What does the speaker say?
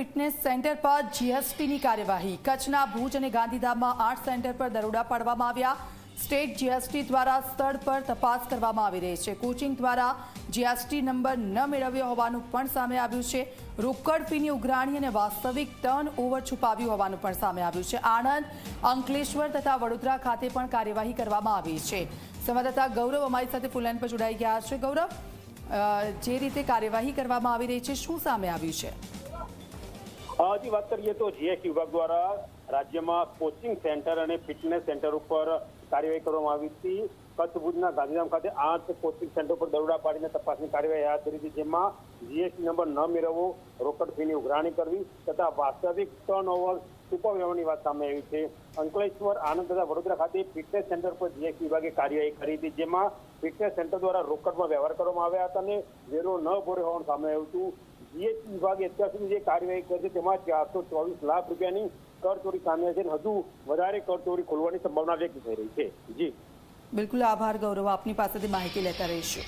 Fitness centre પર જીએસટીની કાર્યવાહી. કચ્છના ભુજ અને ગાંધીધામમાં આઠ સેન્ટર પર દરોડા પાડવામાં આવ્યા. સ્ટેટ જીએસટી દ્વારા સ્થળ પર તપાસ કરવામાં આવી રહી છે. કોચિંગ દ્વારા જીએસટી નંબર ન મેળવ્યો હોવાનું પણ સામે આવ્યું છે. રોકડ ફીની ઉઘરાણી અને વાસ્તવિક ટર્ન ઓવર છુપાવ્યું હોવાનું પણ સામે આવ્યું છે. આણંદ, અંકલેશ્વર તથા વડોદરા ખાતે પણ કાર્યવાહી કરવામાં આવી છે. સંવાદદાતા ગૌરવ અમારી સાથે ફૂલાઈન પર જોડાઈ ગયા છે. ગૌરવ જે રીતે કાર્યવાહી કરવામાં આવી રહી છે, શું સામે આવ્યું છે? હજી વાત કરીએ તો જીએસટી વિભાગ દ્વારા રાજ્યમાં કોચિંગ સેન્ટર અને ફિટનેસ સેન્ટર ઉપર કાર્યવાહી કરવામાં આવી હતી. કચ્છ ભુજના ગાંધીધામ ખાતે આઠ કોચિંગ સેન્ટર પર દરોડા પાડીને તપાસની કાર્યવાહી હાથ ધરી હતી, જેમાં જીએસટી નંબર ન મેળવવો, રોકડ ફીની ઉઘરાણી કરવી તથા વાસ્તવિક ટર્ન ઓવર છુપાવવાની વાત સામે આવી છે. અંકલેશ્વર આનંદ તથા વડોદરા ખાતે ફિટનેસ સેન્ટર પર જીએસટી વિભાગે કાર્યવાહી કરી હતી, જેમાં ફિટનેસ સેન્ટર દ્વારા રોકડમાં વ્યવહાર કરવામાં આવ્યા હતા અને વેરો ન ભર્યો હોવાનું સામે આવ્યું હતું. જીએસટી વિભાગે અત્યાર સુધી જે કાર્યવાહી કરી છે, તેમાં ચારસો ચોવીસ લાખ રૂપિયાની કરચોરી સામે છે અને હજુ વધારે કરચોરી ખોલવાની સંભાવના વ્યક્ત થઈ રહી છે. જી. બિલકુલ આભાર, ગૌરવ. આપની પાસેથી માહિતી લેતા રહીશું.